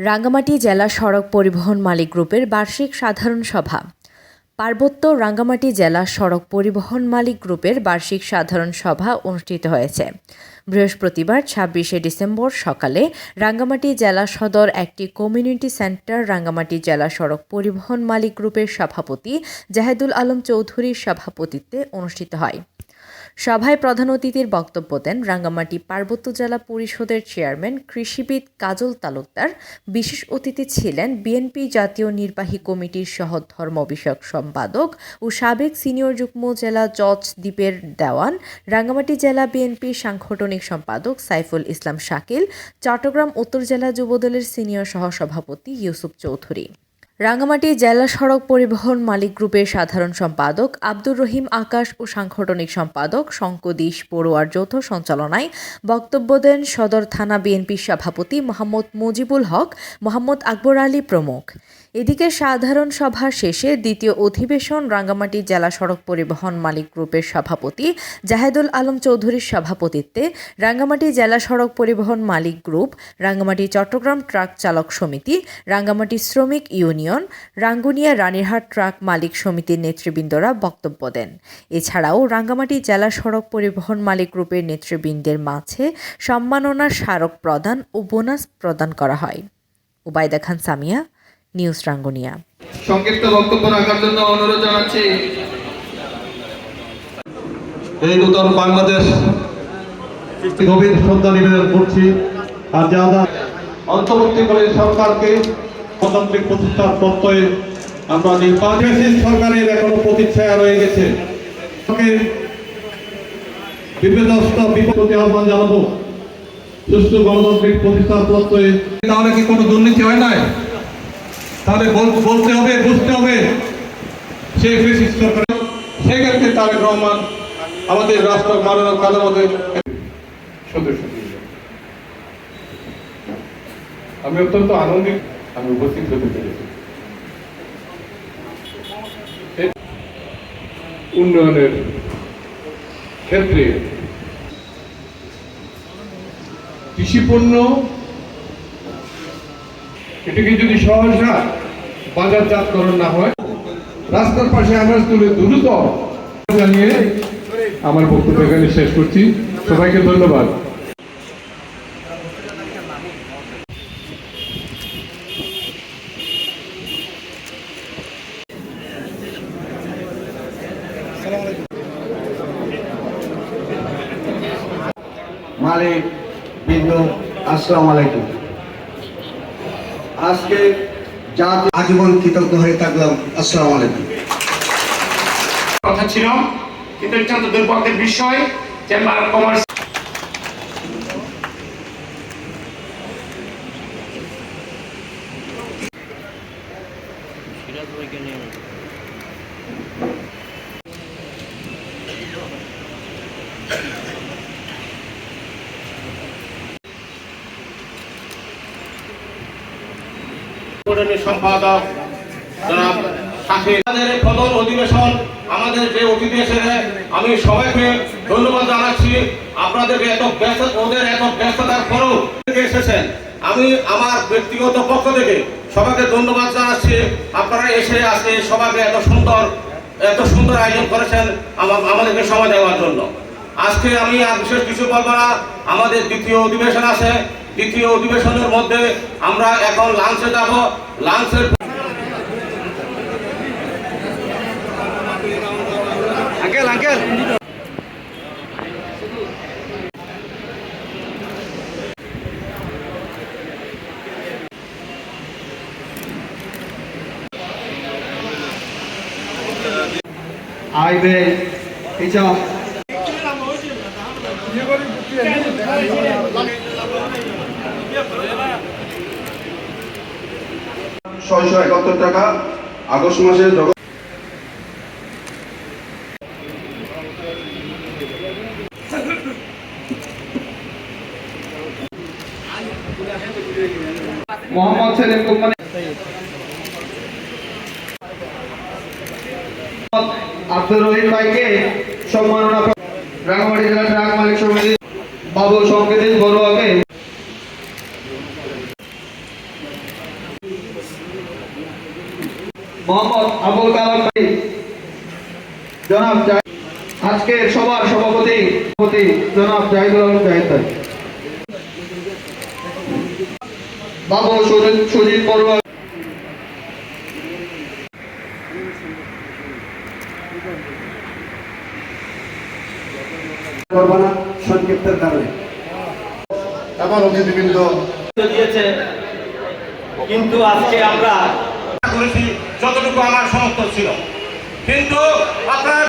রাঙ্গামাটি জেলা সড়ক পরিবহন মালিক গ্রুপের বার্ষিক সাধারণ সভা। পার্বত্য রাঙ্গামাটি জেলা সড়ক পরিবহন মালিক গ্রুপের বার্ষিক সাধারণ সভা অনুষ্ঠিত হয়েছে। বৃহস্পতিবার, ছাব্বিশে ডিসেম্বর সকালে রাঙ্গামাটি জেলা সদর একটি কমিউনিটি সেন্টার রাঙ্গামাটি জেলা সড়ক পরিবহন মালিক গ্রুপের সভাপতি জাহেদুল আলম চৌধুরীর সভাপতিত্বে অনুষ্ঠিত হয়। সভায় প্রধান অতিথির বক্তব্য দেন রাঙ্গামাটি পার্বত্য জেলা পরিষদের চেয়ারম্যান কৃষিবিদ কাজল তালুকদার। বিশেষ অতিথি ছিলেন বিএনপি জাতীয় নির্বাহী কমিটির সহ ধর্ম বিষয়ক সম্পাদক ও সাবেক সিনিয়র যুগ্ম জেলা জজ দ্বীপের দেওয়ান। রাঙ্গামাটি জেলা বিএনপি সাংগঠনিক সম্পাদক সাইফুল ইসলাম শাকিল, চট্টগ্রাম উত্তর জেলা যুবদলের সিনিয়র সহসভাপতি ইউসুফ চৌধুরী। রাঙ্গামাটি জেলা সড়ক পরিবহন মালিক গ্রুপের সাধারণ সম্পাদক আব্দুর রহিম আকাশ ও সাংগঠনিক সম্পাদক শঙ্কদিশ পড়ুয়ার যৌথ সঞ্চালনায় বক্তব্য দেন সদর থানা বিএনপির সভাপতি মোহাম্মদ মুজিবুল হক, মোহাম্মদ আকবর আলী প্রমুখ। এদিকে সাধারণ সভা শেষে দ্বিতীয় অধিবেশন রাঙ্গামাটি জেলা সড়ক পরিবহন মালিক গ্রুপের সভাপতি জাহেদুল আলম চৌধুরীর সভাপতিত্বে রাঙ্গামাটি জেলা সড়ক পরিবহন মালিক গ্রুপ, রাঙ্গামাটি চট্টগ্রাম ট্রাক চালক সমিতি, রাঙ্গামাটি শ্রমিক ইউনিয়ন রাঙ্গুনিয়া রানীরহাট ট্রাক মালিক সমিতির নেতৃবৃন্দরা বক্তব্য দেন। এছাড়াও রাঙ্গামাটি জেলা সড়ক পরিবহন মালিক গ্রুপের নেতৃবৃন্দের মাঝে সম্মাননা স্মারক প্রদান ও বোনাস প্রদান করা হয়। উবায়দা খান সামিয়া নিউজ রাঙ্গুনিয়া। সংক্ষিপ্ত বক্তব্য রাখার জন্য অনুরোধ জানাচ্ছি। এই নূতন বাংলাদেশ গভীর শ্রদ্ধা নিবেদন করছি আর যারা অন্তর্বর্তীকালীন সরকারকে গণতান্ত্রিক প্রতিষ্ঠার প্রত্যয়ে আমরা নির্বাচন সরকারের এখনও প্রতিচ্ছায়া রয়ে গেছে। বিপদস্ত বিপত্তি আহ্বান জানাব। সুষ্ঠু গণতান্ত্রিক প্রতিষ্ঠার প্রত্যয়ে তাহলে কি কোনো দুর্নীতি হয় নাই? তাহলে বলতে হবে বুঝতে হবে। সেই ফেসিস্ট সরকার সেক্ষেত্রে তারেক রহমান আমাদের রাষ্ট্র মানব আদালতের সদস্য। আমি অত্যন্ত আনন্দিত। আমি উপস্থিত হতে পেরেছি। উন্নয়নের ক্ষেত্রে কৃষিপণ্য, এটাকে যদি সহসা বাজারজাতকরণ না হয়, রাস্তার পাশে আনাজ তুলে দ্রুত জানিয়ে আমার বক্তব্য এখানে শেষ করছি। সবাইকে ধন্যবাদ। মালিক, বিন্দু, আসসালাম আলাইকুম। আজকে জাতি আজীবন কৃতজ্ঞ হয়ে থাকলাম। আসসালাম আলাইকুম। কথা ছিল, কিন্তু অত্যন্ত দুর্ভাগ্যের বিষয় চেম্বার কমার্স সংগঠনের সম্পাদক জনাব আমাদের প্রথম অধিবেশন আমাদের যে অতিথি এসেছে, আমি সবাইকে ধন্যবাদ জানাচ্ছি। আপনাদেরকে এত ব্যস্ত, ওদের এত ব্যস্ততার পরেও এসেছেন। আমি আমার ব্যক্তিগত পক্ষ থেকে সবাইকে ধন্যবাদ জানাচ্ছি। আপনারা এসে আজকে সবাইকে এত সুন্দর এত সুন্দর আয়োজন করেছেন আমা- আমাদেরকে সময় দেওয়ার জন্য। আজকে আমি আর বিশেষ কিছু বলব না। আমাদের দ্বিতীয় অধিবেশন আছে। দ্বিতীয় অধিবেশনের মধ্যে আমরা এখন লাঞ্চে যাব। Long sir uncle uncle highway पीछा ये ছয়শো একাত্তর টাকা আগস্ট মাসে জগৎ মোহাম্মদ ভাইকে সম্মাননা রাঙামাটি জেলা ট্রাক মালিক সমিতি বাবু সংকেত বড়ুয়াকে মোহাম্মদ আবুল কালাম ভাই জনাব আজকের সবার সভাপতি সভাপতি জনাব জাহিদুল আলম জাহিদ ভাই। বাবু সুজিত সুজিত বড়ুয়া করব সংক্ষিপ্তের কারণে। আমার অতিথিবৃন্দ। দিয়েছে। কিন্তু আজকে আমরা করেছি যতটুকু আমার সমর্থ ছিল। কিন্তু আপনার